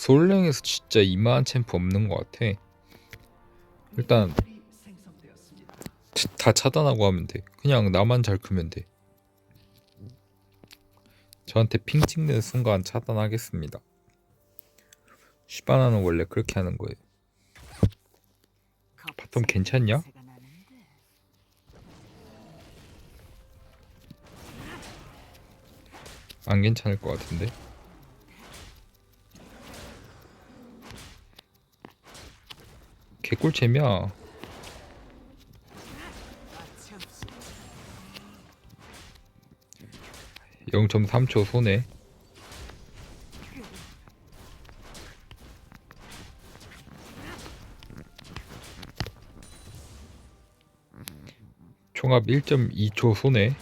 솔랭에서 진짜 이만한 챔프 없는 것 같아. 일단 다 차단하고 하면 돼. 그냥 나만 잘 크면 돼. 저한테 핑 찍는 순간 차단하겠습니다. 시바나는 원래 그렇게 하는 거예요. 바텀 괜찮냐? 안 괜찮을 것 같은데. 개꿀잼이야. 0.3초 손해. 총합 1.2초 손해.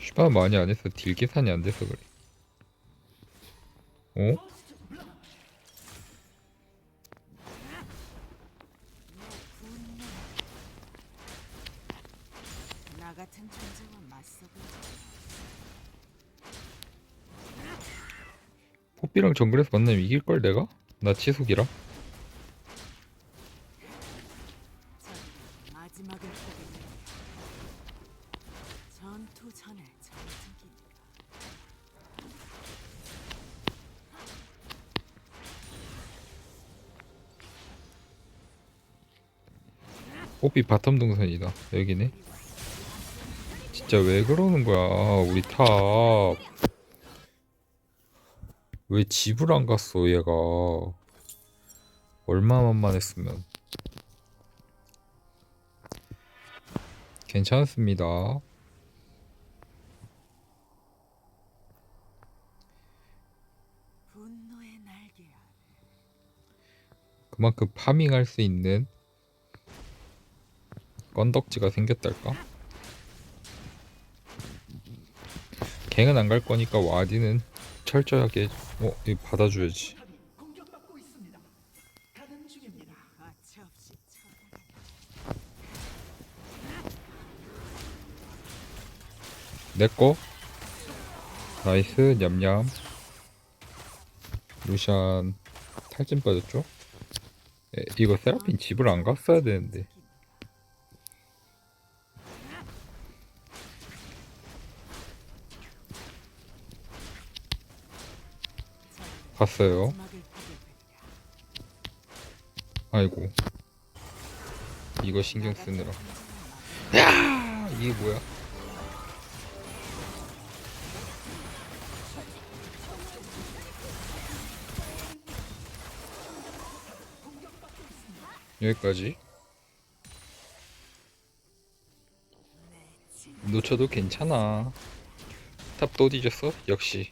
슈바 많이 안 해서 딜 계산이 안 돼서 그래. 어? 나 같은 존재와 맞서보자. 포비랑 정글에서 만나면 이길 걸 내가? 나 치속이라. 포비 바텀 동선이다. 여기네. 진짜 왜 그러는 거야? 우리 탑. 왜 집을 안 갔어, 얘가. 얼마만만 했으면. 괜찮습니다. 그만큼 파밍할 수 있는 건덕지가 생겼달까? 갱은 안 갈 거니까 와디는 철저하게 어 이거 받아줘야지. 내꺼 나이스 냠냠 루시안 탈진 빠졌죠? 에, 이거 세라핀 집을 안 갔어야 되는데 갔어요. 아이고. 이거 신경 쓰느라. 야 이게 뭐야? 여기까지? 놓쳐도 괜찮아. 탑 또 뒤졌어? 역시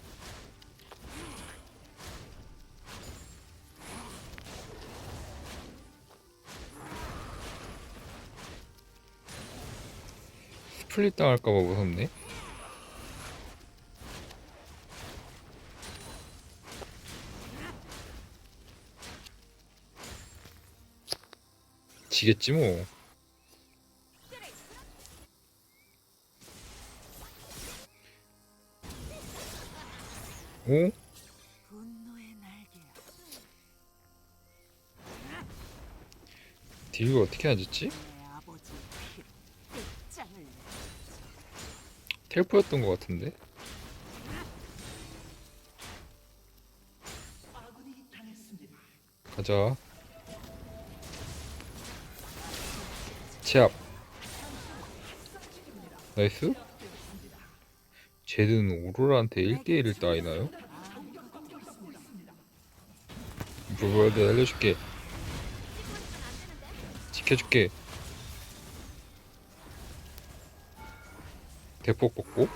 스플릿 당할까봐 무섭네 지겠지 뭐 오? 딜을 어떻게 앉았지? 텔포였던 것 같은데? 가자. 제압. 나이스. 쟤는 오로라한테 1대1을 따이나요? 내가 알려줄게. 지켜줄게 대폭 뽑고.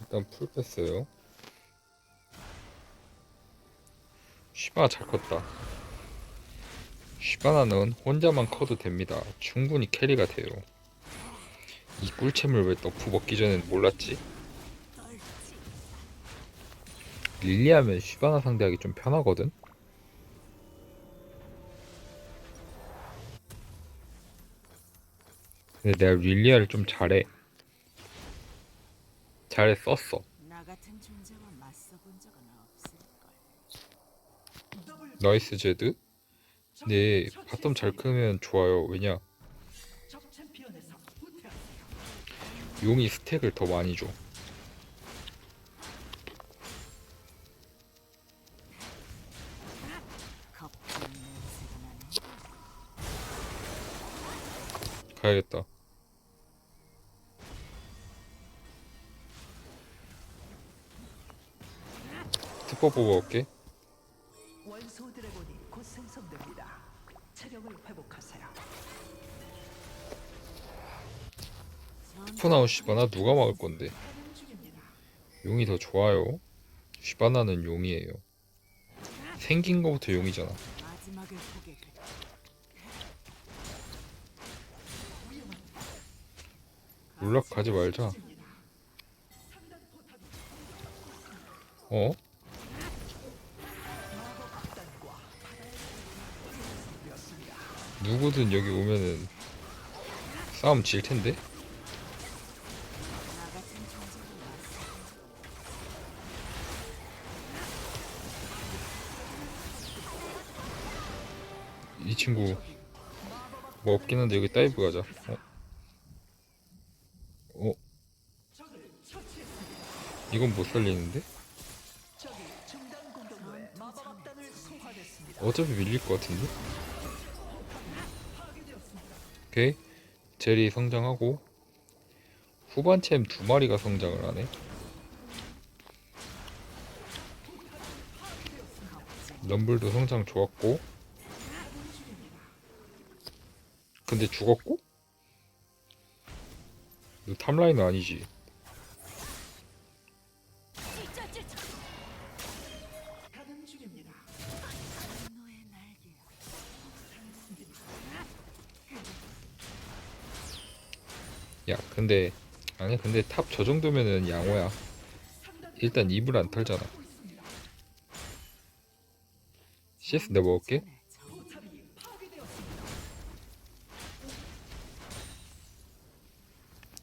일단 풀 뺐어요. 쉬바나 잘 컸다. 쉬바나는 혼자만 커도 됩니다. 충분히 캐리가 돼요. 이 꿀챔을 왜 너프 먹기 전엔 몰랐지? 릴리하면 쉬바나 상대하기 좀 편하거든? 근데 내가 릴리아를 좀 잘해. 잘해 썼어. 나. 나이스 제드. 근데 바텀 잘 크면 좋아요. 왜냐? 용이 스택을 더 많이 줘. 가야겠다. 특법 뽑아올게. 원소 드래곤이 곧 생성됩니다. 체력을 회복하세요. 푸나우 시바나 누가 막을 건데? 용이 더 좋아요. 시바나는 용이에요. 생긴 거부터 용이잖아. 마지막을 보게 돼. 룰락 가지 말자. 어? 누구든 여기 오면은 싸움 질 텐데? 이 친구 뭐 없긴 한데 여기 다이브 가자. 어? 어? 이건 못 살리는데? 어차피 밀릴 것 같은데? 오케이 제리 성장하고 후반 챔 두 마리가 성장을 하네. 럼블도 성장 좋았고. 근데 죽었고? 너 탑라인은 아니지 야 근데 아니 근데 탑 저 정도면은 양호야. 일단 입을 안 털잖아. CS 내가 먹을게.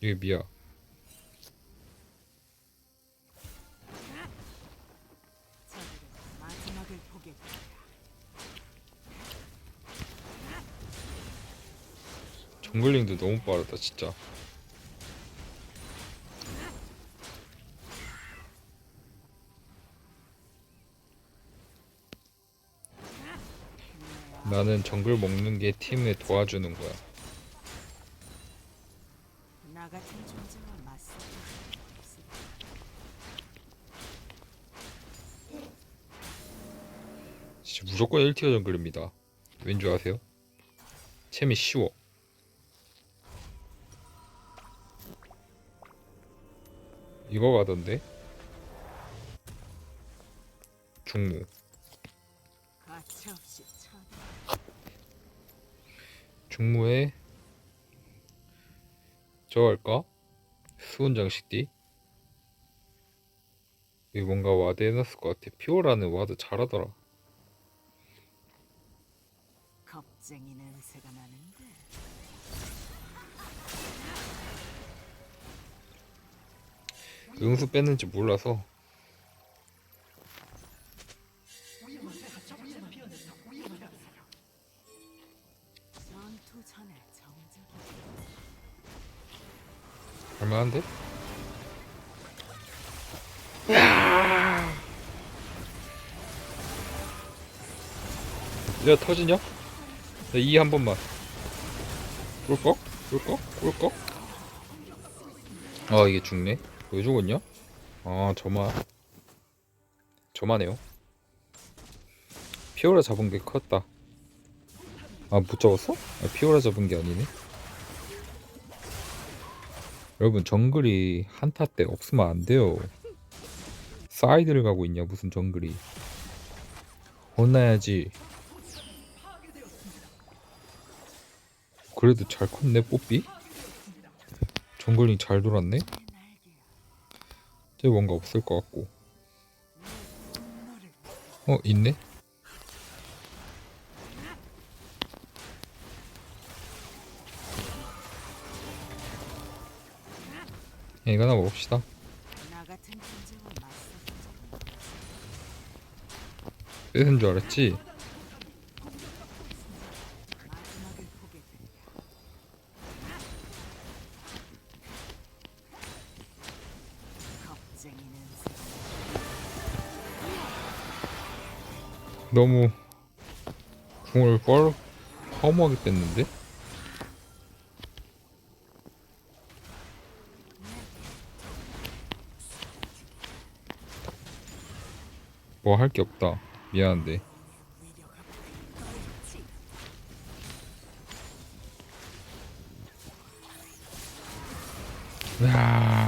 이게 미야. 정글링도 너무 빠르다 진짜 나는 정글 먹는 게 팀을 도와주는 거야. 진짜 무조건 1티어 정글입니다 왠지 아세요? 챔이 쉬워 이거 가던데? 중무 가차없이. 중무에 저 할까? 수은 장식띠 이거 뭔가 와드 해놨을 것 같아 피오라는 와드 잘하더라 겁쟁이 냄새가 나는데. 응수 뺐는지 몰라서 야 터지냐? 이 한 번만 꿀꺽? 꿀꺽? 꿀꺽? 아 이게 죽네? 왜 죽었냐? 아 저만 저만해요 피오라 잡은 게 컸다 아 못 잡았어? 아, 피오라 잡은 게 아니네 여러분 정글이 한타 때 없으면 안 돼요. 사이드를 가고 있냐 무슨 정글이. 혼나야지. 그래도 잘 컸네 뽀삐. 정글링 잘 돌았네. 쟤 뭔가 없을 것 같고. 어 있네. 이거나 먹읍시다 나 같은 존재와 맞서본 적은 없어. 뺏은 줄 알았지? 너무 궁을 뻘 허무하게 뺐는데? 뭐 할 게 없다. 미안한데. 야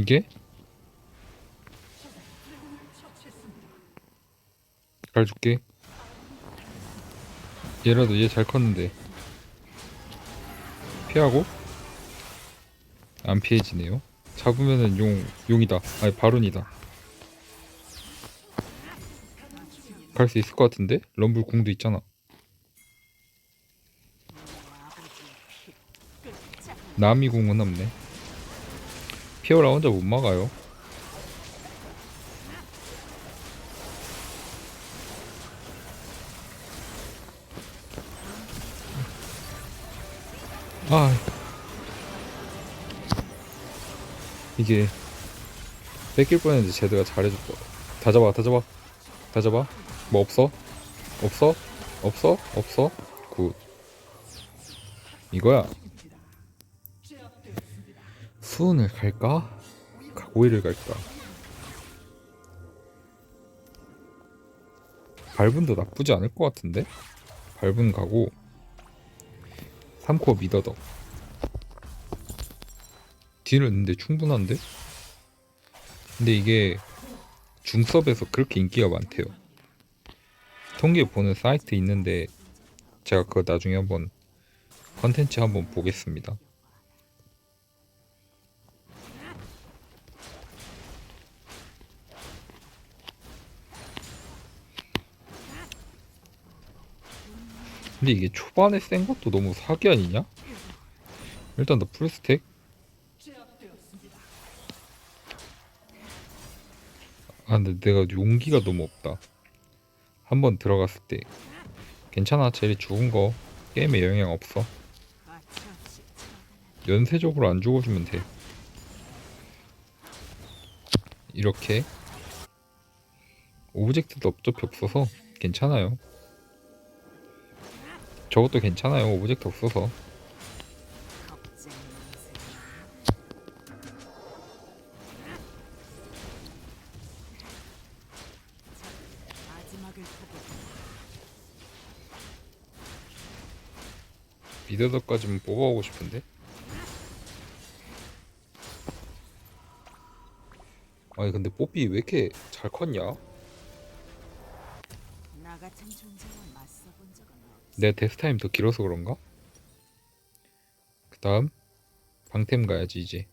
이게? 잘 줄게. 얘라도 얘 잘 컸는데. 피하고? 안 피해지네요. 잡으면은 용 용이다. 아니 바론이다. 갈 수 있을 것 같은데? 럼블 궁도 있잖아. 남이 궁은 없네 피오라 혼자 못 막아요. 아 이게 뺏길 뻔했는데 제드가 잘해줬다 다 잡아 다 잡아 다 잡아. 뭐 없어? 없어? 없어? 없어? 굿. 이거야 수은을 갈까? 오이를 갈까? 밟은도 나쁘지 않을 것 같은데? 밟은 가고 3코어 미더덕. 딜은 근데 충분한데? 근데 이게 중섭에서 그렇게 인기가 많대요. 통계 보는 사이트 있는데 제가 그거 나중에 한번 컨텐츠 한번 보겠습니다 근데 이게 초반에 센 것도 너무 사기 아니냐? 일단 나 풀스택. 아 근데 내가 용기가 너무 없다. 한 번 들어갔을 때. 괜찮아 젤리 죽은 거. 게임에 영향 없어. 연쇄적으로 안 죽어주면 돼. 이렇게. 오브젝트도 어차피 없어서 괜찮아요 저것도 괜찮아요 오브젝트 없어서. 미더덕까지는 뽑아오고 싶은데 아니 근데 뽀삐 왜 이렇게 잘 컸냐? 나 같은 존재와 맞서본 적은 내 데스 타임 더 길어서 그런가? 그 다음 방템 가야지 이제.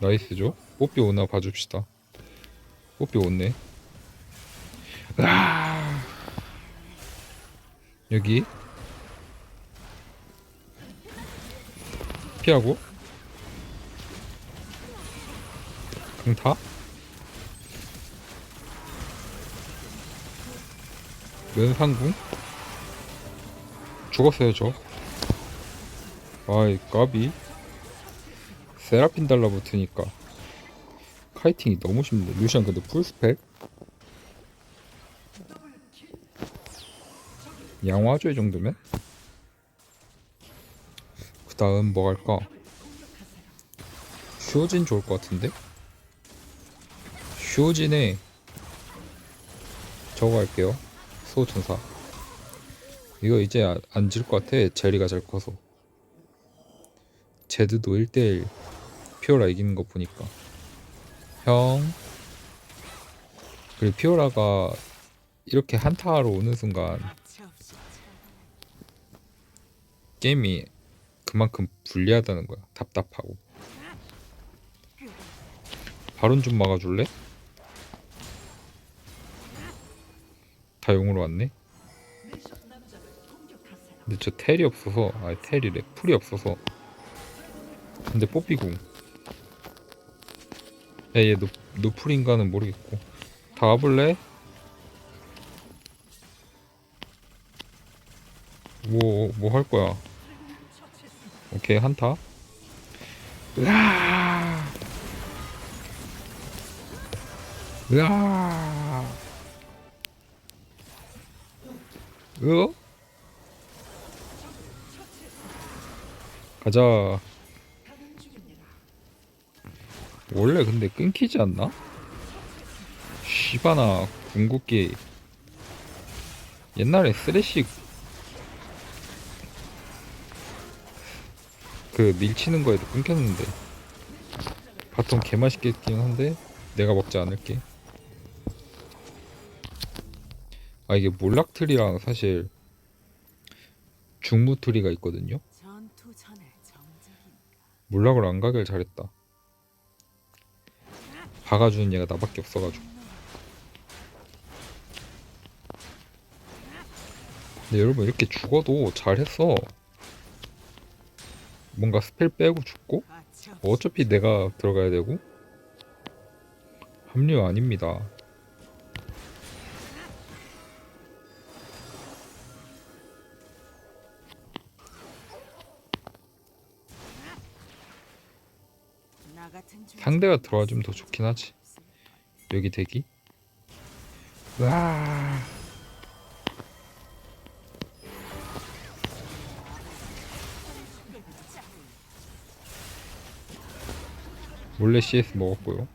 나이스죠? 뽀삐 오나 봐줍시다. 뽀삐 오네. 아! 여기. 피하고 강타 면상궁? 죽었어요 저 아이 까비. 세라핀 달라붙으니까. 카이팅이 너무 쉽네. 루시안 근데 풀스펙? 양화조 이 정도면? 그 다음 뭐 할까? 슈오진 좋을 것 같은데 슈오진에 저거 할게요. 소천사. 이거 이제 안 질 것 같아. 제리가 잘 커서. 제드도 1대1 피오라 이기는 거 보니까. 형. 그리고 피오라가 이렇게 한타하러 오는 순간 게임이 그만큼 불리하다는 거야. 답답하고. 바론 좀 막아줄래? 다 용으로 왔네. 근데 저 텔이 없어서 아 텔이래 풀이 없어서. 근데 뽀삐궁. 야얘 노 노풀인가는 모르겠고. 다 와볼래? 뭐 뭐 할 거야? 오케이 한타. 으아! 으아! 으어? 가자. 원래 근데 끊기지 않나? 시바나 궁극기 옛날에 쓰레쉬 그 밀치는 거에도 끊겼는데 바통 개맛있겠긴 한데 내가 먹지 않을게 아 이게 몰락틀이랑 사실 중무틀이가 있거든요? 몰락을 안 가길 잘했다. 박아주는 얘가 나밖에 없어가지고. 근데 여러분 이렇게 죽어도 잘했어. 뭔가 스펠 빼고 죽고 가차 어차피 내가 들어가야 되고. 합류 아닙니다. 상대가 들어와 주면 더 좋긴 하지. 여기 대기. 와. 몰래 CS 먹었고요.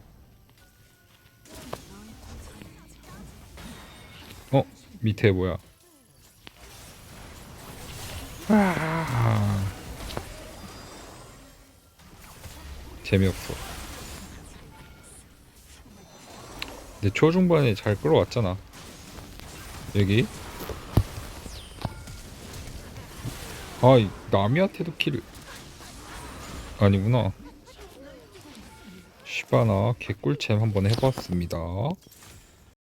어 밑에 뭐야? 아. 재미없어. 근데 초중반에 잘 끌어왔잖아. 여기. 아, 이 남이한테도 킬을. 아니구나. 시바나 개꿀챔 한번 해봤습니다.